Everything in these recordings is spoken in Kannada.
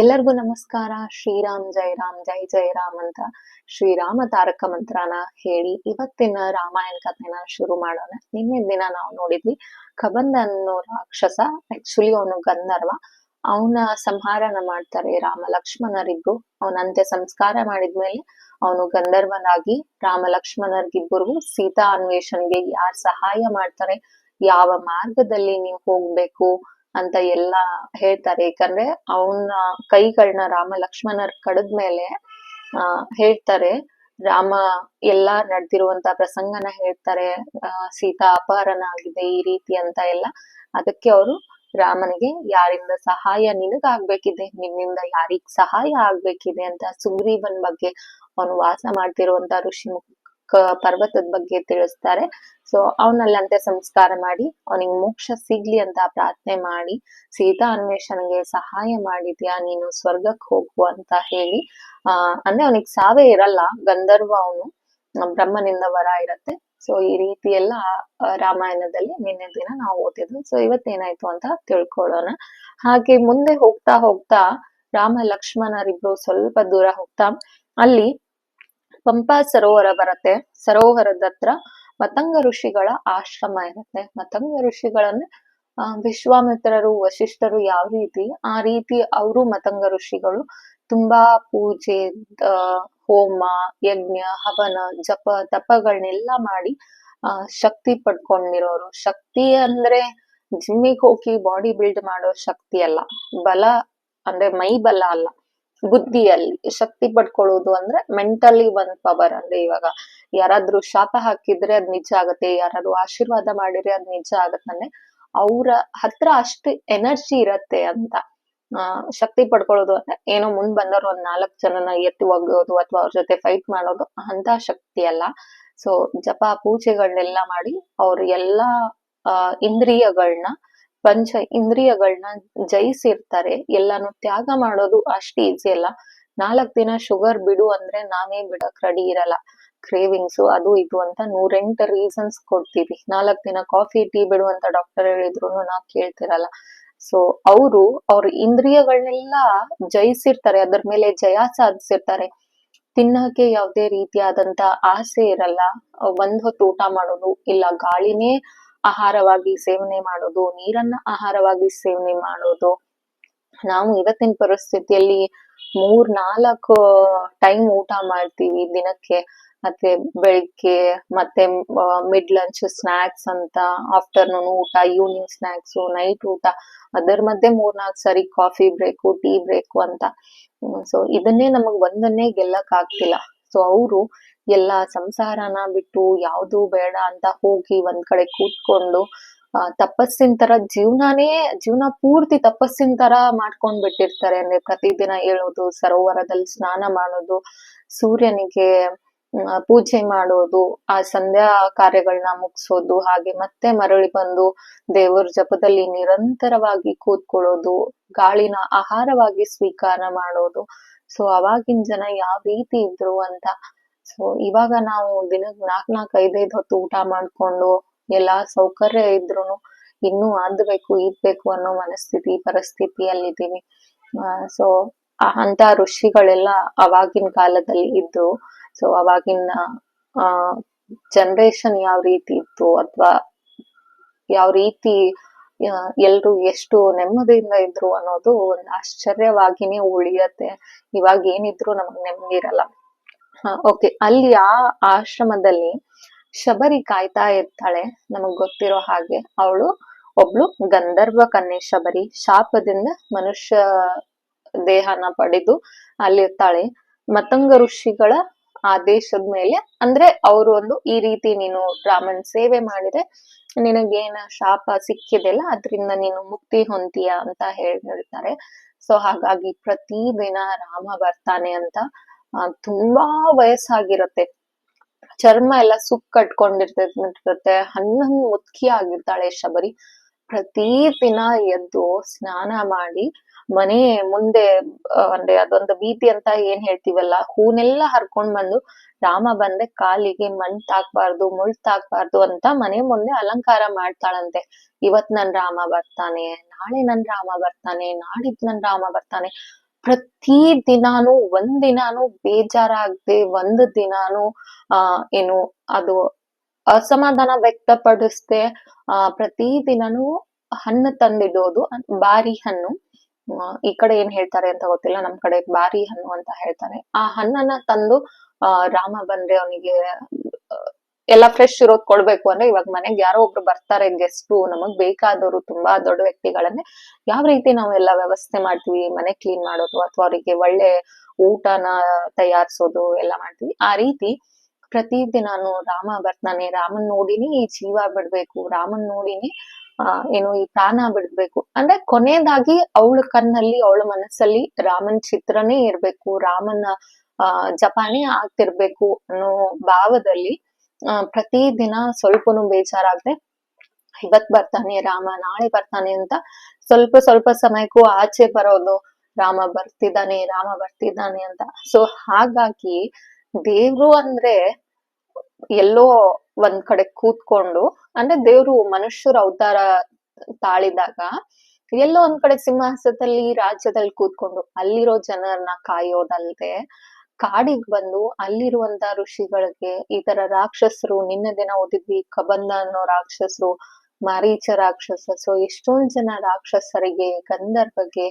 ಎಲ್ಲರಿಗೂ ನಮಸ್ಕಾರ. ಶ್ರೀರಾಮ್ ಜೈ ರಾಮ್, ಜೈ ಜೈ ರಾಮ್ ಅಂತ ಶ್ರೀರಾಮ ತಾರಕ ಮಂತ್ರನ ಹೇಳಿ ಇವತ್ತಿನ ರಾಮಾಯಣ ಕಥೆನ ಶುರು ಮಾಡೋಣ. ನಿನ್ನೆ ದಿನ ನಾವು ನೋಡಿದ್ವಿ ಕಬಂದ ಅನ್ನೋ ರಾಕ್ಷಸ ಆಕ್ಚುಲಿ ಅವನು ಗಂಧರ್ವ, ಅವನ ಸಂಹಾರನ ಮಾಡ್ತಾರೆ ರಾಮ ಲಕ್ಷ್ಮಣರಿಬ್ರು ಅವನ ಅಂತ್ಯ ಸಂಸ್ಕಾರ ಮಾಡಿದ್ಮೇಲೆ ಅವನು ಗಂಧರ್ವನಾಗಿ ರಾಮ ಲಕ್ಷ್ಮಣರಿಗಿಬ್ಬರಿಗೂ ಸೀತಾ ಅನ್ವೇಷಣೆಗೆ ಯಾರು ಸಹಾಯ ಮಾಡ್ತಾರೆ, ಯಾವ ಮಾರ್ಗದಲ್ಲಿ ನೀವು ಹೋಗ್ಬೇಕು ಅಂತ ಎಲ್ಲ ಹೇಳ್ತಾರೆ. ಯಾಕಂದ್ರೆ ಅವನ ಕೈಗಳನ್ನ ರಾಮ ಲಕ್ಷ್ಮಣರ್ ಕಡದ್ಮೇಲೆ, ಆ, ಹೇಳ್ತಾರೆ, ರಾಮ ಎಲ್ಲಾ ನಡೆದಿರುವಂತ ಪ್ರಸಂಗನ ಹೇಳ್ತಾರೆ. ಆ, ಸೀತಾ ಅಪಹರಣ ಆಗಿದೆ ಈ ರೀತಿ ಅಂತ ಎಲ್ಲ. ಅದಕ್ಕೆ ಅವರು ರಾಮನಿಗೆ, ಯಾರಿಂದ ಸಹಾಯ ನಿನಗಾಗ್ಬೇಕಿದೆ? ನಿನ್ನಿಂದ ಯಾರಿಗ್ ಸಹಾಯ ಆಗ್ಬೇಕಿದೆ? ಅಂತ ಸುಗ್ರೀವನ್ ಬಗ್ಗೆ ಅವನು ವಾಸ ಮಾಡ್ತಿರುವಂತ ಋಷಿ ಪರ್ವತದ ಬಗ್ಗೆ ತಿಳಿಸ್ತಾರೆ. ಸೊ ಅವನಲ್ಲಂತೆ ಸಂಸ್ಕಾರ ಮಾಡಿ, ಅವನಿಗೆ ಮೋಕ್ಷ ಸಿಗ್ಲಿ ಅಂತ ಪ್ರಾರ್ಥನೆ ಮಾಡಿ, ಸೀತಾ ಅನ್ವೇಷಣೆಗೆ ಸಹಾಯ ಮಾಡಿದ್ಯಾ, ನೀನು ಸ್ವರ್ಗಕ್ಕೆ ಹೋಗು ಅಂತ ಹೇಳಿ. ಆ, ಅಂದ್ರೆ ಅವನಿಗೆ ಸಾವೇ ಇರಲ್ಲ, ಗಂಧರ್ವ ಅವನು ಬ್ರಹ್ಮನಿಂದ ವರ ಇರತ್ತೆ. ಸೊ ಈ ರೀತಿ ಎಲ್ಲ ರಾಮಾಯಣದಲ್ಲಿ ನಿನ್ನೆ ದಿನ ನಾವು ಓದಿದ್ವಿ. ಸೊ ಇವತ್ತೇನಾಯ್ತು ಅಂತ ತಿಳ್ಕೊಳ್ಳೋಣ. ಹಾಗೆ ಮುಂದೆ ಹೋಗ್ತಾ ಹೋಗ್ತಾ ರಾಮ ಲಕ್ಷ್ಮಣರಿಬ್ರು ಸ್ವಲ್ಪ ದೂರ ಹೋಗ್ತಾ, ಅಲ್ಲಿ ಪಂಪಾ ಸರೋವರ ಬರತ್ತೆ. ಸರೋವರದ ಹತ್ರ ಮತಂಗ ಋಷಿಗಳ ಆಶ್ರಮ ಇರುತ್ತೆ. ಮತಂಗ ಋಷಿಗಳನ್ನ ವಿಶ್ವಾಮಿತ್ರರು ವಶಿಷ್ಠರು ಯಾವ ರೀತಿ, ಆ ರೀತಿ ಅವರು ಮತಂಗ ಋಷಿಗಳು ತುಂಬಾ ಪೂಜೆ ಹೋಮ, ಯಜ್ಞ, ಹವನ, ಜಪ, ತಪಗಳನ್ನೆಲ್ಲ ಮಾಡಿ, ಆ, ಶಕ್ತಿ ಪಡ್ಕೊಂಡಿರೋರು. ಶಕ್ತಿ ಅಂದ್ರೆ ಜಿಮ್ಮಿಗೆ ಹೋಗಿ ಬಾಡಿ ಬಿಲ್ಡ್ ಮಾಡೋ ಶಕ್ತಿ ಅಲ್ಲ. ಬಲ ಅಂದ್ರೆ ಮೈ ಬಲ ಅಲ್ಲ. ಬುದ್ಧಿಯಲ್ಲಿ ಶಕ್ತಿ ಪಡ್ಕೊಳ್ಳೋದು ಅಂದ್ರೆ ಮೆಂಟಲಿ ಒಂದ್ ಪವರ್ ಅಂದ್ರೆ ಇವಾಗ ಯಾರಾದ್ರೂ ಶಾಪ ಹಾಕಿದ್ರೆ ಅದ್ ನಿಜ ಆಗತ್ತೆ, ಯಾರಾದ್ರೂ ಆಶೀರ್ವಾದ ಮಾಡಿದ್ರೆ ಅದ್ ನಿಜ ಆಗತ್ತಂದ್ರೆ ಅವ್ರ ಹತ್ರ ಅಷ್ಟು ಎನರ್ಜಿ ಇರತ್ತೆ ಅಂತ. ಆ, ಶಕ್ತಿ ಪಡ್ಕೊಳ್ಳೋದು ಅಂದ್ರೆ ಏನೋ ಮುಂದ್ ಬಂದವ್ರು ಒಂದ್ ನಾಲ್ಕ್ ಜನನ ಎತ್ತಿ ಒಗ್ಗೋದು ಅಥವಾ ಅವ್ರ ಜೊತೆ ಫೈಟ್ ಮಾಡೋದು ಅಂತ ಶಕ್ತಿ ಅಲ್ಲ. ಸೊ ಜಪ ಪೂಜೆಗಳನ್ನೆಲ್ಲ ಮಾಡಿ ಅವ್ರ ಎಲ್ಲಾ ಇಂದ್ರಿಯಗಳನ್ನ ಪಂಚ ಇಂದ್ರಿಯಗಳನ್ನ ಜಯಿಸಿರ್ತಾರೆ, ಎಲ್ಲಾನು ತ್ಯಾಗ ಮಾಡೋದು ಅಷ್ಟು ಈಸಿ ಅಲ್ಲ. ನಾಲ್ಕ್ ದಿನ ಶುಗರ್ ಬಿಡು ಅಂದ್ರೆ ನಾವೇ ಬಿಡಕ್ ರೆಡಿ ಇರಲ್ಲ. ಕ್ರೇವಿಂಗ್ಸ್ ಅದು ಇದು ಅಂತ ನೂರೆಂಟು ರೀಸನ್ಸ್ ಕೊಡ್ತೀವಿ. ನಾಲ್ಕ್ ದಿನ ಕಾಫಿ ಟೀ ಬಿಡು ಅಂತ ಡಾಕ್ಟರ್ ಹೇಳಿದ್ರು ನಾವ್ ಕೇಳ್ತಿರಲ್ಲ. ಸೊ ಅವರು ಅವ್ರ ಇಂದ್ರಿಯಗಳನ್ನೆಲ್ಲ ಜಯಿಸಿರ್ತಾರೆ, ಅದ್ರ ಮೇಲೆ ಜಯ ಸಾಧಿಸಿರ್ತಾರೆ. ತಿನ್ನಕ್ಕೆ ಯಾವುದೇ ರೀತಿಯಾದಂತ ಆಸೆ ಇರಲ್ಲ. ಒಂದ್ ಹೊತ್ತು ಊಟ ಮಾಡೋದು ಇಲ್ಲ, ಗಾಳಿನೇ ಆಹಾರವಾಗಿ ಸೇವನೆ ಮಾಡೋದು, ನೀರನ್ನ ಆಹಾರವಾಗಿ ಸೇವನೆ ಮಾಡೋದು. ನಾವು ಇವತ್ತಿನ ಪರಿಸ್ಥಿತಿಯಲ್ಲಿ ಮೂರ್, ನಾಲ್ಕು ಟೈಮ್ ಊಟ ಮಾಡ್ತೀವಿ ದಿನಕ್ಕೆ. ಮತ್ತೆ ಬೆಳಿಗ್ಗೆ, ಮತ್ತೆ ಮಿಡ್ ಲಂಚ್ ಸ್ನಾಕ್ಸ್ ಅಂತ ಆಫ್ಟರ್ನೂನ್ ಊಟ ಈವ್ನಿಂಗ್ ಸ್ನಾಕ್ಸ್ ನೈಟ್ ಊಟ. ಅದರ ಮಧ್ಯೆ ಮೂರ್ನಾಲ್ಕು ಸರಿ ಕಾಫಿ ಬ್ರೇಕು ಟೀ ಬ್ರೇಕು ಅಂತ. ಸೊ ಇದನ್ನೇ ನಮಗ್ ಒಂದನ್ನೇ ಗೆಲ್ಲಕ್ ಆಗ್ತಿಲ್ಲ ಸೊ ಅವರು ಎಲ್ಲ ಸಂಸಾರನ ಬಿಟ್ಟು ಯಾವ್ದು ಬೇಡ ಅಂತ ಹೋಗಿ ಒಂದ್ ಕಡೆ ಕೂತ್ಕೊಂಡು ತಪಸ್ಸಿನ ತರ ಜೀವನಾನೇ, ಜೀವನ ಪೂರ್ತಿ ತಪಸ್ಸಿನ ತರ ಮಾಡ್ಕೊಂಡ್ ಬಿಟ್ಟಿರ್ತಾರೆ. ಅಂದ್ರೆ ಪ್ರತಿದಿನ ಹೇಳೋದು ಸರೋವರದಲ್ಲಿ ಸ್ನಾನ ಮಾಡೋದು, ಸೂರ್ಯನಿಗೆ ಪೂಜೆ ಮಾಡೋದು, ಆ ಸಂಧ್ಯಾ ಕಾರ್ಯಗಳನ್ನ ಮುಗಿಸೋದು, ಹಾಗೆ ಮತ್ತೆ ಮರಳಿ ಬಂದು ದೇವರ ಜಪದಲ್ಲಿ ನಿರಂತರವಾಗಿ ಕೂತ್ಕೊಳ್ಳೋದು, ಗಾಳಿನ ಆಹಾರವಾಗಿ ಸ್ವೀಕಾರ ಮಾಡೋದು. ಸೊ ಅವಾಗಿನ ಜನ ಯಾವ ರೀತಿ ಇದ್ರು ಅಂತ. ಸೊ ಇವಾಗ ನಾವು ದಿನಕ್ ನಾಕ್ ನಾಕ್ ಐದೈದು ಹೊತ್ತು ಊಟ ಮಾಡ್ಕೊಂಡು ಎಲ್ಲಾ ಸೌಕರ್ಯ ಇದ್ರು ಇನ್ನೂ ಆದ್ಬೇಕು ಇದ್ಬೇಕು ಇದ್ ಬೇಕು ಅನ್ನೋ ಮನಸ್ಥಿತಿ, ಪರಿಸ್ಥಿತಿಯಲ್ಲಿದ್ದೀವಿ. ಸೊ ಅಂತ ಋಷಿಗಳೆಲ್ಲ ಅವಾಗಿನ ಕಾಲದಲ್ಲಿ ಇದ್ರು. ಸೊ ಅವಾಗಿನ ಜನರೇಷನ್ ಯಾವ ರೀತಿ ಇತ್ತು ಅಥವಾ ಯಾವ ರೀತಿ ಎಲ್ರು ಎಷ್ಟು ನೆಮ್ಮದಿಯಿಂದ ಇದ್ರು ಅನ್ನೋದು ಒಂದು ಆಶ್ಚರ್ಯವಾಗಿನೇ ಉಳಿಯತ್ತೆ. ಇವಾಗ ಏನಿದ್ರು ನಮಗ್ ನೆಮ್ಮದಿ ಇರಲ್ಲ. ಓಕೆ ಅಲ್ಲಿ ಆ ಆಶ್ರಮದಲ್ಲಿ ಶಬರಿ ಕಾಯ್ತಾ ಇರ್ತಾಳೆ. ನಮಗ್ ಗೊತ್ತಿರೋ ಹಾಗೆ ಅವಳು ಒಬ್ಳು ಗಂಧರ್ವ ಕನ್ಯೆ ಶಬರಿ. ಶಾಪದಿಂದ ಮನುಷ್ಯ ದೇಹನ ಪಡೆದು ಅಲ್ಲಿರ್ತಾಳೆ. ಮತಂಗ ಋಷಿಗಳ ಆದೇಶದ ಮೇಲೆ. ಅಂದ್ರೆ ಅವರು ಒಂದು ಈ ರೀತಿ ನೀನು ರಾಮನ್ ಸೇವೆ ಮಾಡಿದ್ರೆ ನಿನಗೇನ ಶಾಪ ಸಿಕ್ಕಿದೆಲ್ಲ, ಅದರಿಂದ ನೀನು ಮುಕ್ತಿ ಹೊಂತೀಯ ಅಂತ ಹೇಳಿ ಹೇಳ್ತಾರೆ. ಸೊ ಹಾಗಾಗಿ ಪ್ರತಿದಿನ ರಾಮ ಬರ್ತಾನೆ ಅಂತ ತುಂಬಾ ವಯಸ್ಸಾಗಿರುತ್ತೆ. ಚರ್ಮ ಎಲ್ಲ ಸುಕ್ ಕಟ್ಕೊಂಡಿರ್ತೈತೆ ಹಣ್ಣು ಮುತ್ಕಿ ಆಗಿರ್ತಾಳೆ ಶಬರಿ. ಪ್ರತಿ ದಿನ ಎದ್ದು ಸ್ನಾನ ಮಾಡಿ ಮನೆ ಮುಂದೆ ಅಂದ್ರೆ ಅದೊಂದು ಭೀತಿ ಅಂತ ಏನ್ ಹೇಳ್ತೀವಲ್ಲ, ಹೂನೆಲ್ಲ ಹರ್ಕೊಂಡ್ ಬಂದು ರಾಮ ಬಂದೆ ಕಾಲಿಗೆ ಮಣ್ ತಾಕ್ಬಾರ್ದು ಮುಳ್ ತಾಕ್ಬಾರ್ದು ಅಂತ ಮನೆ ಮುಂದೆ ಅಲಂಕಾರ ಮಾಡ್ತಾಳಂತೆ. ಇವತ್ ನನ್ ರಾಮ ಬರ್ತಾನೆ, ನಾಳೆ ನನ್ ರಾಮ ಬರ್ತಾನೆ, ನಾಡಿದ್ ನನ್ ರಾಮ ಬರ್ತಾನೆ. ಪ್ರತಿ ದಿನಾನು, ಒಂದ್ ದಿನಾನು ಬೇಜಾರಾಗ್ದೆ, ಒಂದ್ ದಿನಾನು, ಆ, ಏನು, ಅದು ಅಸಮಾಧಾನ ವ್ಯಕ್ತಪಡಿಸ್ದೆ, ಆ, ಪ್ರತಿ ದಿನಾನು ಹಣ್ಣು ತಂದಿಡೋದು, ಬಾರಿ ಹಣ್ಣು. ಈ ಕಡೆ ಏನ್ ಹೇಳ್ತಾರೆ ಅಂತ ಗೊತ್ತಿಲ್ಲ, ನಮ್ ಕಡೆ ಬಾರಿ ಹಣ್ಣು ಅಂತ ಹೇಳ್ತಾರೆ. ಆ ಹಣ್ಣನ್ನ ತಂದು, ಆ, ರಾಮ ಬಂದ್ರೆ ಅವನಿಗೆ ಎಲ್ಲ ಫ್ರೆಶ್ ಇರೋದ್ ಕೊಡ್ಬೇಕು ಅಂದ್ರೆ ಇವಾಗ ಮನೆಗ್ ಯಾರೋ ಒಬ್ರು ಬರ್ತಾರೆ ಗೆಸ್ಟು ನಮಗ್ ಬೇಕಾದವರು ತುಂಬಾ ದೊಡ್ಡ ವ್ಯಕ್ತಿಗಳನ್ನೇ, ಯಾವ ರೀತಿ ನಾವೆಲ್ಲ ವ್ಯವಸ್ಥೆ ಮಾಡ್ತೀವಿ, ಮನೆ ಕ್ಲೀನ್ ಮಾಡೋದು ಅಥವಾ ಅವರಿಗೆ ಒಳ್ಳೆ ಊಟನ ತಯಾರಿಸೋದು ಎಲ್ಲ ಮಾಡ್ತೀವಿ. ಆ ರೀತಿ ಪ್ರತಿ ದಿನಾನು ರಾಮ ಬರ್ತಾನೆ, ರಾಮನ್ ನೋಡಿನಿ ಜೀವ ಬಿಡ್ಬೇಕು, ರಾಮನ್ ನೋಡಿನಿ ಏನು ಈ ಪ್ರಾಣ ಬಿಡ್ಬೇಕು. ಅಂದ್ರೆ ಕೊನೆಯದಾಗಿ ಅವಳ ಕಣ್ಣಲ್ಲಿ, ಅವಳ ಮನಸ್ಸಲ್ಲಿ ರಾಮನ್ ಚಿತ್ರನೇ ಇರ್ಬೇಕು, ರಾಮನ, ಆ, ಜಪಾನೇ ಆಗ್ತಿರ್ಬೇಕು ಅನ್ನೋ ಭಾವದಲ್ಲಿ ಪ್ರತಿ ದಿನ ಸ್ವಲ್ಪನೂ ಬೇಜಾರಾಗದೆ, ಇವತ್ ಬರ್ತಾನೆ ರಾಮ, ನಾಳೆ ಬರ್ತಾನೆ ಅಂತ ಸ್ವಲ್ಪ ಸ್ವಲ್ಪ ಸಮಯಕ್ಕೂ ಆಚೆ ಬರೋದು, ರಾಮ ಬರ್ತಿದ್ದಾನೆ ರಾಮ ಬರ್ತಿದ್ದಾನೆ ಅಂತ. ಸೊ ಹಾಗಾಗಿ ದೇವ್ರು ಅಂದ್ರೆ ಎಲ್ಲೋ ಒಂದ್ ಕಡೆ ಕೂತ್ಕೊಂಡು ಅಂದ್ರೆ ದೇವ್ರು ಮನುಷ್ಯರ ಅವತಾರ ತಾಳಿದಾಗ ಎಲ್ಲೋ ಒಂದ್ ಕಡೆ ಸಿಂಹಾಸದಲ್ಲಿ ರಾಜ್ಯದಲ್ಲಿ ಕೂತ್ಕೊಂಡು ಅಲ್ಲಿರೋ ಜನರನ್ನ ಕಾಯೋದಲ್ದೆ ಕಾಡಿಗ್ ಬಂದು ಅಲ್ಲಿರುವಂತ ಋಷಿಗಳಿಗೆ ಈ ತರ ರಾಕ್ಷಸರು ನಿನ್ನೆ ದಿನ ಓದಿದ್ವಿ ಕಬಂದ ಅನ್ನೋ ರಾಕ್ಷಸರು, ಮಾರೀಚ ರಾಕ್ಷಸ ಸೊ ಎಷ್ಟೊಂದ್ ಜನ ರಾಕ್ಷಸರಿಗೆ ಗಂಧರ್ವಗೆ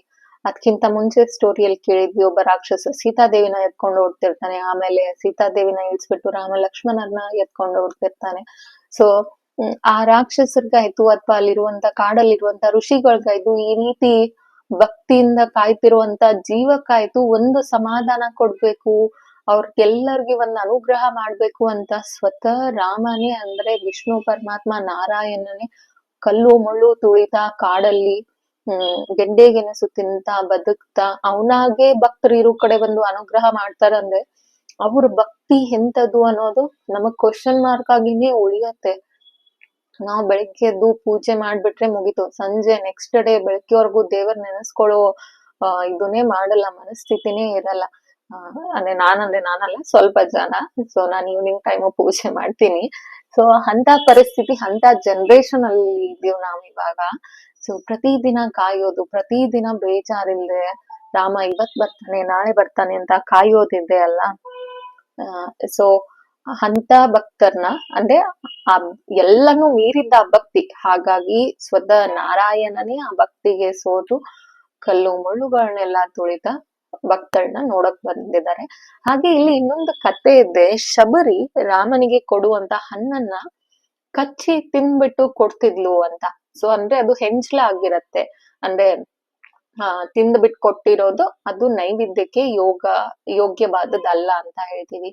ಅದಕ್ಕಿಂತ ಮುಂಚೆ ಸ್ಟೋರಿಯಲ್ಲಿ ಕೇಳಿದ್ವಿ ಒಬ್ಬ ರಾಕ್ಷಸ ಸೀತಾದೇವಿನ ಎತ್ಕೊಂಡು ಓಡ್ತಿರ್ತಾನೆ, ಆಮೇಲೆ ಸೀತಾದೇವಿನ ಇಳಿಸ್ಬಿಟ್ಟು ರಾಮ ಲಕ್ಷ್ಮಣರನ್ನ ಎತ್ಕೊಂಡು ಓಡ್ತಿರ್ತಾನೆ. ಸೊ ಆ ರಾಕ್ಷಸರಿಗಾಯ್ತು ಅಥವಾ ಅಲ್ಲಿರುವಂತ ಕಾಡಲ್ಲಿರುವಂತ ಋಷಿಗಳಿಗಾಯ್ತು, ಈ ರೀತಿ ಭಕ್ತಿಯಿಂದ ಕಾಯ್ತಿರುವಂತ ಜೀವಕ್ಕಾಯ್ತು ಒಂದು ಸಮಾಧಾನ ಕೊಡ್ಬೇಕು, ಅವ್ರಿಗೆಲ್ಲರಿಗೆ ಒಂದು ಅನುಗ್ರಹ ಮಾಡ್ಬೇಕು ಅಂತ ಸ್ವತಃ ರಾಮನೇ ಅಂದ್ರೆ ವಿಷ್ಣು ಪರಮಾತ್ಮ ನಾರಾಯಣನೇ. ಕಲ್ಲು ಮುಳ್ಳು ತುಳಿತಾ ಕಾಡಲ್ಲಿ, ಹ್ಮ್ ಗೆಡ್ಡೆ ಗೆನಸು ತಿಂತ ಬದುಕ್ತಾ, ಅವನಾಗೆ ಭಕ್ತರು ಇರೋ ಕಡೆ ಬಂದು ಅನುಗ್ರಹ ಮಾಡ್ತಾರಂದ್ರೆ ಅವ್ರ ಭಕ್ತಿ ಎಂತದು ಅನ್ನೋದು ನಮಗ್ ಕ್ವಶನ್ ಮಾರ್ಕ್ ಆಗಿನೇ ಉಳಿಯತ್ತೆ. ನಾವ್ ಬೆಳಿಗ್ಗೆ ಎದ್ದು ಪೂಜೆ ಮಾಡ್ಬಿಟ್ರೆ ಮುಗೀತು. ಸಂಜೆ ನೆಕ್ಸ್ಟ್ ಡೇ ಬೆಳಗ್ಗೆವರೆಗೂ ದೇವರ್ ನೆನೆಸ್ಕೊಳ್ಳೋ ಇದನ್ನೇ ಮಾಡಲ್ಲ, ಮನಸ್ಥಿತಿನೇ ಇರಲ್ಲ. ಅಂದ್ರೆ ನಾನಂದ್ರೆ ನಾನಲ್ಲ, ಸ್ವಲ್ಪ ಜನ. ಸೊ ನಾನು ಈವ್ನಿಂಗ್ ಟೈಮ್ ಪೂಜೆ ಮಾಡ್ತೀನಿ. ಸೊ ಅಂತ ಪರಿಸ್ಥಿತಿ ಅಂತ ಜನರೇಷನ್ ಅಲ್ಲಿ ಇದೀವ್ ನಾವ್ ಇವಾಗ. ಸೊ ಪ್ರತಿದಿನ ಕಾಯೋದು, ಪ್ರತಿದಿನ ಬೇಜಾರಿಲ್ದೆ, ರಾಮ, ಇವತ್ ಬರ್ತಾನೆ, ನಾಳೆ ಬರ್ತಾನೆ ಅಂತ ಕಾಯೋದಿದೆ ಅಲ್ಲ. ಸೊ ಅಂತ ಭಕ್ತರ್ನ ಅಂದ್ರೆ ಆ ಎಲ್ಲನೂ ಮೀರಿದ್ದ ಆ ಭಕ್ತಿ. ಹಾಗಾಗಿ ಸ್ವತಃ ನಾರಾಯಣನೇ ಆ ಭಕ್ತಿಗೆ ಸೋತು ಕಲ್ಲು ಮುಳ್ಳುಗಳನ್ನೆಲ್ಲ ತುಳಿತ ಭಕ್ತರನ್ನ ನೋಡಕ್ ಬಂದಿದ್ದಾರೆ. ಹಾಗೆ ಇಲ್ಲಿ ಇನ್ನೊಂದು ಕತೆ ಇದೆ. ಶಬರಿ ರಾಮನಿಗೆ ಕೊಡುವಂತ ಹಣ್ಣನ್ನ ಕಚ್ಚಿ ತಿನ್ಬಿಟ್ಟು ಕೊಡ್ತಿದ್ಲು ಅಂತ. ಸೊ ಅಂದ್ರೆ ಅದು ಹೆಂಚ್ಲ ಆಗಿರತ್ತೆ. ಅಂದ್ರೆ, ಆ ತಿಂದ್ಬಿಟ್ಟು ಕೊಟ್ಟಿರೋದು ಅದು ನೈವೇದ್ಯಕ್ಕೆ ಯೋಗ, ಯೋಗ್ಯವಾದದ್ದಲ್ಲ ಅಂತ ಹೇಳ್ತೀವಿ.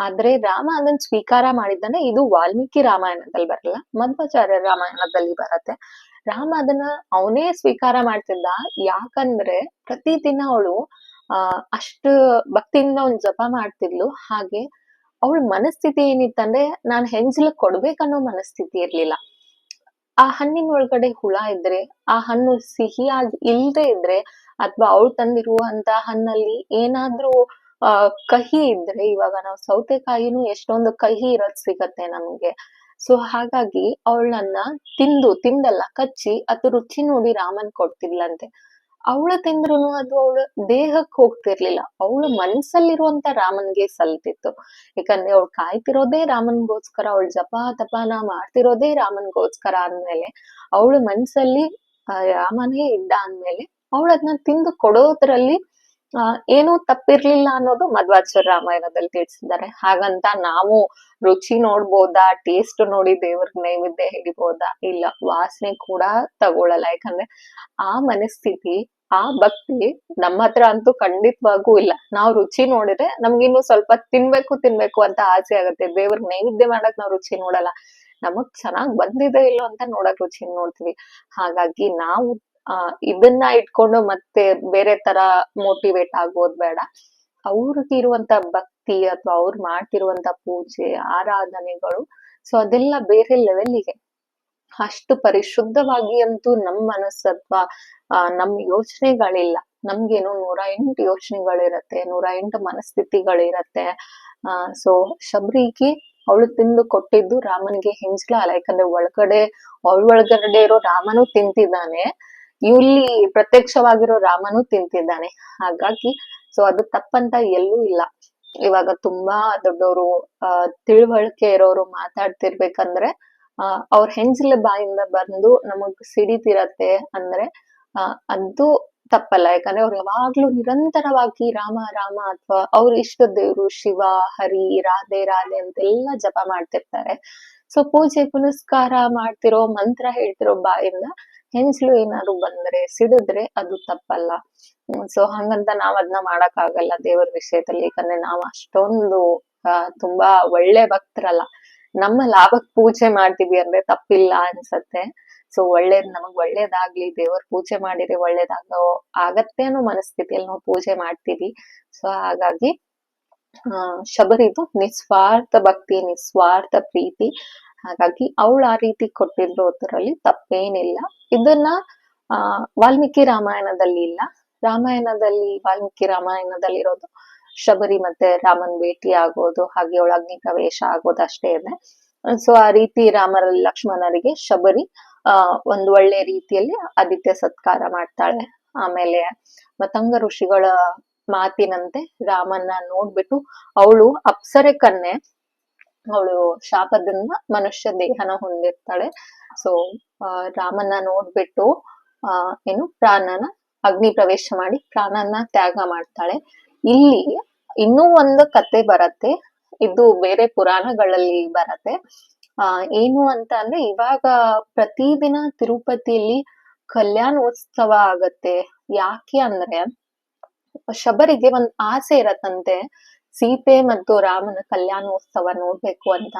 ಆದ್ರೆ ರಾಮ ಅದನ್ನ ಸ್ವೀಕಾರ ಮಾಡಿದ್ದಾನೆ. ಇದು ವಾಲ್ಮೀಕಿ ರಾಮಾಯಣದಲ್ಲಿ ಬರಲ್ಲ. ಮಧ್ವಾಚಾರ್ಯ ರಾಮಾಯಣದಲ್ಲಿ ಬರತ್ತೆ. ರಾಮ ಅದನ್ನ ಅವನೇ ಸ್ವೀಕಾರ ಮಾಡ್ತಿಲ್ಲ ಯಾಕಂದ್ರೆ ಪ್ರತಿದಿನ ಅವಳು, ಆ, ಅಷ್ಟು ಭಕ್ತಿಯಿಂದ ಅವ್ನ್ ಜಪ ಮಾಡ್ತಿದ್ಲು. ಹಾಗೆ ಅವಳ ಮನಸ್ಥಿತಿ ಏನಿತ್ತಂದ್ರೆ ನಾನ್ ಹೆಂಜಲ ಕೊಡ್ಬೇಕನ್ನೋ ಮನಸ್ಥಿತಿ ಇರ್ಲಿಲ್ಲ. ಆ ಹಣ್ಣಿನ ಒಳಗಡೆ ಹುಳ ಇದ್ರೆ, ಆ ಹಣ್ಣು ಸಿಹಿಯಾಗಿ ಇಲ್ದೇ ಇದ್ರೆ, ಅಥವಾ ಅವಳು ತಂದಿರುವಂತ ಹಣ್ಣಲ್ಲಿ ಏನಾದ್ರೂ ಆ, ಕಹಿ ಇದ್ರೆ ಇವಾಗ ನಾವು ಸೌತೆಕಾಯಿನೂ ಎಷ್ಟೊಂದು ಕಹಿ ಇರೋದ್ ಸಿಗತ್ತೆ ನಮ್ಗೆ. ಸೊ ಹಾಗಾಗಿ ಅವಳನ್ನ ತಿಂದು, ತಿಂದಲ್ಲ, ಕಚ್ಚಿ ಅದು ರುಚಿ ನೋಡಿ ರಾಮನ್ ಕೊಡ್ತಿದ್ಲಂತೆ ಅವಳು ತಿಂದ್ರುನು ಅದು ಅವಳು ದೇಹಕ್ಕೆ ಹೋಗ್ತಿರ್ಲಿಲ್ಲ. ಅವಳ ಮನ್ಸಲ್ಲಿರುವಂತ ರಾಮನ್ಗೆ ಸಲ್ತಿತ್ತು. ಯಾಕಂದ್ರೆ ಅವಳು ಕಾಯ್ತಿರೋದೇ ರಾಮನ್ಗೋಸ್ಕರ, ಅವಳ ಜಪ ತಪಾನ ಮಾಡ್ತಿರೋದೇ ರಾಮನ್ಗೋಸ್ಕರ ಅಂದ್ಮೇಲೆ, ಅವಳು ಮನ್ಸಲ್ಲಿ ರಾಮನೇ ಇದ್ದ ಅಂದ್ಮೇಲೆ ಅವಳು ಅದನ್ನ ತಿಂದು ಕೊಡೋದ್ರಲ್ಲಿ ಏನೂ ತಪ್ಪಿರ್ಲಿಲ್ಲ ಅನ್ನೋದು ಮಧ್ವಾಚಾರ್ಯ ರಾಮಾಯಣದಲ್ಲಿ ತಿಳಿಸಿದ್ದಾರೆ. ಹಾಗಂತ ನಾವು ರುಚಿ ನೋಡ್ಬೋದಾ ಟೇಸ್ಟ್ ನೋಡಿ ದೇವ್ರ ನೈವೇದ್ಯ ಹಿಡಿಬೋದಾ? ಇಲ್ಲ, ವಾಸನೆ ಕೂಡ ತಗೊಳಲ್ಲ. ಯಾಕಂದ್ರೆ ಆ ಮನಸ್ಥಿತಿ, ಆ ಭಕ್ತಿ ನಮ್ಮ ಹತ್ರ ಅಂತೂ ಖಂಡಿತವಾಗೂ ಇಲ್ಲ. ನಾವು ರುಚಿ ನೋಡಿದ್ರೆ ನಮ್ಗಿನ್ನು ಸ್ವಲ್ಪ ತಿನ್ಬೇಕು ತಿನ್ಬೇಕು ಅಂತ ಆಸೆ ಆಗುತ್ತೆ. ದೇವ್ರ ನೈವೇದ್ಯ ಮಾಡಕ್ ನಾವು ರುಚಿ ನೋಡಲ್ಲ. ನಮಗ್ ಚೆನ್ನಾಗ್ ಬಂದಿದೆ ಇಲ್ಲೋ ಅಂತ ನೋಡಕ್ ರುಚಿ ನೋಡ್ತೀವಿ. ಹಾಗಾಗಿ ನಾವು ಆ, ಇದನ್ನ ಇಟ್ಕೊಂಡು ಮತ್ತೆ ಬೇರೆ ತರ ಮೋಟಿವೇಟ್ ಆಗೋದ್ ಬೇಡ. ಅವ್ರಿಗೆ ಇರುವಂತ ಭಕ್ತಿ ಅಥವಾ ಅವ್ರು ಮಾಡ್ತಿರುವಂತ ಪೂಜೆ, ಆರಾಧನೆಗಳು ಸೊ ಅದೆಲ್ಲ ಬೇರೆ ಲೆವೆಲ್ಗೆ ಅಷ್ಟು ಪರಿಶುದ್ಧವಾಗಿ ಅಂತೂ ನಮ್ ಮನಸ್ಸು ಅಥವಾ ನಮ್ ಯೋಚನೆಗಳಿಲ್ಲ. ನಮ್ಗೇನು ನೂರ ಎಂಟು ಯೋಚನೆಗಳಿರತ್ತೆ, ನೂರ ಎಂಟು ಮನಸ್ಥಿತಿಗಳಿರತ್ತೆ. ಆ ಸೊ ಶಬರಿಗೆ ಅವಳು ತಿಂದು ಕೊಟ್ಟಿದ್ದು ರಾಮನಿಗೆ ಹಿಂಜ್ಲ ಅಲ್ಲ ಯಾಕಂದ್ರೆ ಒಳಗಡೆ, ಅವಳ ಒಳಗಡೆ ಇರೋ ರಾಮನು ತಿಂತಿದ್ದಾನೆ. ಇಲ್ಲಿ ಪ್ರತ್ಯಕ್ಷವಾಗಿರೋ ರಾಮನು ತಿಂತಿದ್ದಾನೆ. ಹಾಗಾಗಿ ಸೊ ಅದು ತಪ್ಪಂತ ಎಲ್ಲೂ ಇಲ್ಲ. ಇವಾಗ ತುಂಬಾ ದೊಡ್ಡವರು, ಆ, ತಿಳುವಳಿಕೆ ಇರೋರು ಮಾತಾಡ್ತಿರ್ಬೇಕಂದ್ರೆ, ಆ, ಅವ್ರ ಹೆಂಜಲ ಬಾಯಿಂದ ಬಂದು ನಮಗ್ ಸಿಡಿತಿರತ್ತೆ ಅಂದ್ರೆ ಅಹ್ ಅದು ತಪ್ಪಲ್ಲ. ಯಾಕಂದ್ರೆ ಅವ್ರು ಯಾವಾಗ್ಲೂ ನಿರಂತರವಾಗಿ ರಾಮ ರಾಮ ಅಥವಾ ಅವ್ರ ಇಷ್ಟ ದೇವ್ರು ಶಿವ, ಹರಿ, ರಾಧೆ ರಾಧೆ ಅಂತೆಲ್ಲ ಜಪ ಮಾಡ್ತಿರ್ತಾರೆ. ಸೊ ಪೂಜೆ ಪುನಸ್ಕಾರ ಮಾಡ್ತಿರೋ ಮಂತ್ರ ಹೇಳ್ತಿರೋ ಬಾಯಿಂದ ಹೆಂಚ್ಲು ಏನಾದ್ರು ಬಂದ್ರೆ ಸಿಡಿದ್ರೆ ಅದು ತಪ್ಪಲ್ಲ. ಸೊ ಹಂಗಂತ ನಾವ್ ಅದನ್ನ ಮಾಡಕ್ ಆಗಲ್ಲ ದೇವರ ವಿಷಯದಲ್ಲಿ. ಯಾಕಂದ್ರೆ ನಾವ್ ಅಷ್ಟೊಂದು ತುಂಬಾ ಒಳ್ಳೆ ಭಕ್ತರಲ್ಲ. ನಮ್ಮ ಲಾಭಕ್ ಪೂಜೆ ಮಾಡ್ತೀವಿ ಅಂದ್ರೆ ತಪ್ಪಿಲ್ಲ ಅನ್ಸತ್ತೆ. ಸೊ ಒಳ್ಳೇದ್ ನಮಗ್ ಒಳ್ಳೇದಾಗ್ಲಿ, ದೇವ್ರ ಪೂಜೆ ಮಾಡಿದ್ರೆ ಒಳ್ಳೇದಾಗ ಆಗತ್ತೆ ಮನಸ್ಥಿತಿಯಲ್ಲಿ ನಾವು ಪೂಜೆ ಮಾಡ್ತೀವಿ. ಸೊ ಹಾಗಾಗಿ ಆ, ಶಬರಿದು ನಿಸ್ವಾರ್ಥ ಭಕ್ತಿ, ನಿಸ್ವಾರ್ಥ ಪ್ರೀತಿ. ಹಾಗಾಗಿ ಅವಳು ಆ ರೀತಿ ಕೊಟ್ಟಿದ್ರು ಅದರಲ್ಲಿ ತಪ್ಪೇನಿಲ್ಲ. ಇದನ್ನ, ಆ, ವಾಲ್ಮೀಕಿ ರಾಮಾಯಣದಲ್ಲಿ ಇಲ್ಲ. ರಾಮಾಯಣದಲ್ಲಿ, ವಾಲ್ಮೀಕಿ ರಾಮಾಯಣದಲ್ಲಿ ಇರೋದು ಶಬರಿ ಮತ್ತೆ ರಾಮನ್ ಭೇಟಿ ಆಗೋದು, ಹಾಗೆ ಅವಳ ಅಗ್ನಿ ಪ್ರವೇಶ ಆಗೋದು ಅಷ್ಟೇ ಇದೆ. ಸೊ ಆ ರೀತಿ ರಾಮರ ಲಕ್ಷ್ಮಣರಿಗೆ ಶಬರಿ, ಆ, ಒಂದು ಒಳ್ಳೆ ರೀತಿಯಲ್ಲಿ ಆದಿತ್ಯ ಸತ್ಕಾರ ಮಾಡ್ತಾಳೆ. ಆಮೇಲೆ ಮತಂಗ ಋಷಿಗಳ ಮಾತಿನಂತೆ ರಾಮನ್ನ ನೋಡ್ಬಿಟ್ಟು ಅವಳು ಅಪ್ಸರೆ ಕನ್ನೆ ಅವಳು ಶಾಪದಿಂದ ಮನುಷ್ಯ ದೇಹನ ಹೊಂದಿರ್ತಾಳೆ. ಸೊ ರಾಮನ್ನ ನೋಡ್ಬಿಟ್ಟು, ಆ, ಏನು, ಪ್ರಾಣನ ಅಗ್ನಿ ಪ್ರವೇಶ ಮಾಡಿ ಪ್ರಾಣನ ತ್ಯಾಗ ಮಾಡ್ತಾಳೆ. ಇಲ್ಲಿ ಇನ್ನೂ ಒಂದು ಕತೆ ಬರತ್ತೆ. ಇದು ಬೇರೆ ಪುರಾಣಗಳಲ್ಲಿ ಬರತ್ತೆ. ಆ, ಏನು ಅಂತ ಅಂದ್ರೆ ಇವಾಗ ಪ್ರತಿದಿನ ತಿರುಪತಿಯಲ್ಲಿ ಕಲ್ಯಾಣ ಉತ್ಸವ ಆಗತ್ತೆ. ಯಾಕೆ ಅಂದ್ರೆ ಶಬರಿಗೆ ಒಂದ್ ಆಸೆ ಇರತ್ತಂತೆ. ಸೀತೆ ಮತ್ತು ರಾಮನ ಕಲ್ಯಾಣೋತ್ಸವ ನೋಡ್ಬೇಕು ಅಂತ.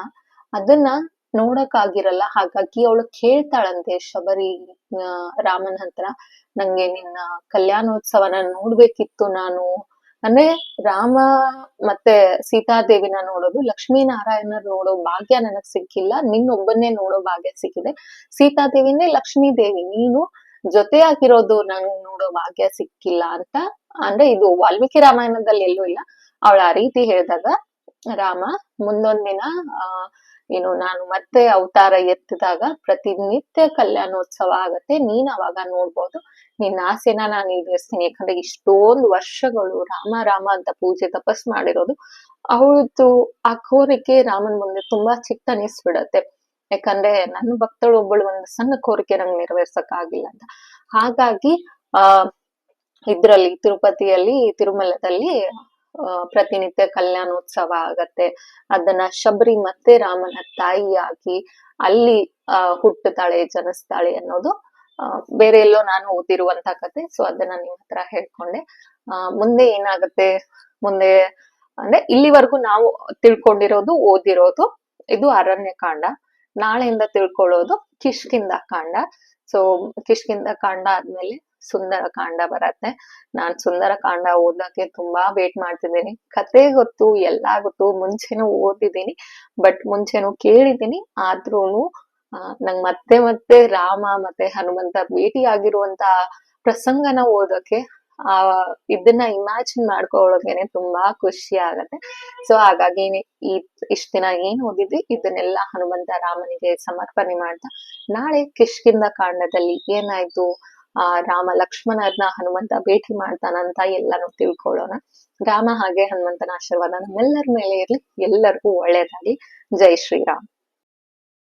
ಅದನ್ನ ನೋಡಕ್ಕಾಗಿರಲ್ಲ, ಹಾಗಾಗಿ ಅವಳು ಕೇಳ್ತಾಳಂತೆ ಶಬರಿ ರಾಮನ ಹತ್ರ. ನಂಗೆ ನಿನ್ನ ಕಲ್ಯಾಣೋತ್ಸವನ ನೋಡ್ಬೇಕಿತ್ತು ನಾನು. ಅಂದ್ರೆ ರಾಮ ಮತ್ತೆ ಸೀತಾದೇವಿನ ನೋಡೋದು, ಲಕ್ಷ್ಮೀನಾರಾಯಣರ್ ನೋಡೋ ಭಾಗ್ಯ ನನಗ್ ಸಿಕ್ಕಿಲ್ಲ ನಿನ್ನೊಬ್ಬನ್ನೇ ನೋಡೋ ಭಾಗ್ಯ ಸಿಕ್ಕಿದೆ. ಸೀತಾದೇವಿನೇ ಲಕ್ಷ್ಮೀ ದೇವಿ ನೀನು ಜೊತೆಯಾಗಿರೋದು ನಂಗೆ ನೋಡೋ ಭಾಗ್ಯ ಸಿಕ್ಕಿಲ್ಲ ಅಂತ. ಅಂದ್ರೆ ಇದು ವಾಲ್ಮೀಕಿ ರಾಮಾಯಣದಲ್ಲಿ ಎಲ್ಲೂ ಇಲ್ಲ. ಅವಳ ಆ ರೀತಿ ಹೇಳಿದಾಗ, ರಾಮ, ಮುಂದೊಂದ್ ದಿನ ಏನು ನಾನು ಮತ್ತೆ ಅವತಾರ ಎತ್ತಿದಾಗ ಪ್ರತಿನಿತ್ಯ ಕಲ್ಯಾಣೋತ್ಸವ ಆಗತ್ತೆ. ನೀನ್ ಅವಾಗ ನೋಡ್ಬೋದು. ನಿನ್ನ ಆಸೆನ ನಾನು ಈಡೇರಿಸ್ತೀನಿ. ಯಾಕಂದ್ರೆ ಇಷ್ಟೊಂದು ವರ್ಷಗಳು ರಾಮ ರಾಮ ಅಂತ ಪೂಜೆ ತಪಸ್ ಮಾಡಿರೋದು. ಅವಳದ್ದು ಆ ಕೋರಿಕೆ ರಾಮನ್ ಮುಂದೆ ತುಂಬಾ ಚಿಕ್ಕ ಅನಿಸ್ಬಿಡತ್ತೆ ಯಾಕಂದ್ರೆ ನನ್ನ ಭಕ್ತಳು ಒಬ್ಬಳು ಒಂದು ಸಣ್ಣ ಕೋರಿಕೆ ನಂಗೆ ನೆರವೇರ್ಸಕ್ ಆಗಿಲ್ಲ ಅಂತ. ಹಾಗಾಗಿ, ಆ, ಇದ್ರಲ್ಲಿ, ತಿರುಪತಿಯಲ್ಲಿ, ತಿರುಮಲದಲ್ಲಿ ಪ್ರತಿನಿತ್ಯ ಕಲ್ಯಾಣೋತ್ಸವ ಆಗತ್ತೆ. ಅದನ್ನ ಶಬರಿ ಮತ್ತೆ ರಾಮನ ತಾಯಿಯಾಗಿ ಅಲ್ಲಿ, ಆ, ಹುಟ್ಟುತ್ತಾಳೆ, ಜನಿಸ್ತಾಳೆ ಅನ್ನೋದು ಬೇರೆ ಎಲ್ಲೋ ನಾನು ಓದಿರುವಂತ ಕತೆ. ಸೊ ಅದನ್ನ ನಿಮ್ ಹತ್ರ ಹೇಳ್ಕೊಂಡೆ. ಆ, ಮುಂದೆ ಏನಾಗತ್ತೆ? ಮುಂದೆ, ಅಂದ್ರೆ ಇಲ್ಲಿವರೆಗೂ ನಾವು ತಿಳ್ಕೊಂಡಿರೋದು, ಓದಿರೋದು, ಇದು ಅರಣ್ಯಕಾಂಡ. ನಾಳೆಯಿಂದ ತಿಳ್ಕೊಳ್ಳೋದು ಕಿಷ್ಕಿಂದ ಕಾಂಡ. ಸೊ ಕಿಷ್ಕಿಂದ ಕಾಂಡ ಆದ್ಮೇಲೆ ಸುಂದರ ಕಾಂಡ ಬರತ್ತೆ. ನಾನ್ ಸುಂದರ ಕಾಂಡ ಓದಕ್ಕೆ ತುಂಬಾ ವೇಟ್ ಮಾಡ್ತಿದ್ದೀನಿ. ಕತೆ ಗೊತ್ತು, ಎಲ್ಲಾ ಗೊತ್ತು, ಮುಂಚೆನೂ ಓದಿದ್ದೀನಿ ಬಟ್ ಮುಂಚೆನೂ ಕೇಳಿದ್ದೀನಿ. ಆದ್ರೂನು ನಂಗ್ ಮತ್ತೆ ಮತ್ತೆ ರಾಮ ಮತ್ತೆ ಹನುಮಂತ ಭೇಟಿ ಆಗಿರುವಂತ ಪ್ರಸಂಗನ ಓದೋಕೆ ಆ ಇದನ್ನ ಇಮ್ಯಾಜಿನ್ ಮಾಡ್ಕೊಳ್ಳೋಕೆನೆ ತುಂಬಾ ಖುಷಿ ಆಗತ್ತೆ. ಸೊ ಹಾಗಾಗಿ ಈ ಇಷ್ಟ ದಿನ ಏನ್ ಓದಿದ್ವಿ, ಇದನ್ನೆಲ್ಲ ಹನುಮಂತ ರಾಮನಿಗೆ ಸಮರ್ಪಣೆ ಮಾಡ್ತಾ, ನಾಳೆ ಕಿಷ್ಕಿಂದ ಕಾಂಡದಲ್ಲಿ ಏನಾಯ್ತು, ಆ, ರಾಮ ಲಕ್ಷ್ಮಣರನ್ನ ಹನುಮಂತ ಭೇಟಿ ಮಾಡ್ತಾನಂತ ಎಲ್ಲಾನು ತಿಳ್ಕೊಳ್ಳೋಣ. ರಾಮ ಹಾಗೆ ಹನುಮಂತನ ಆಶೀರ್ವಾದ ನಮ್ಮೆಲ್ಲರ ಮೇಲೆ ಇರ್ಲಿ, ಎಲ್ಲರಿಗೂ ಒಳ್ಳೇದಾಗಿ ಜೈ ಶ್ರೀರಾಮ್.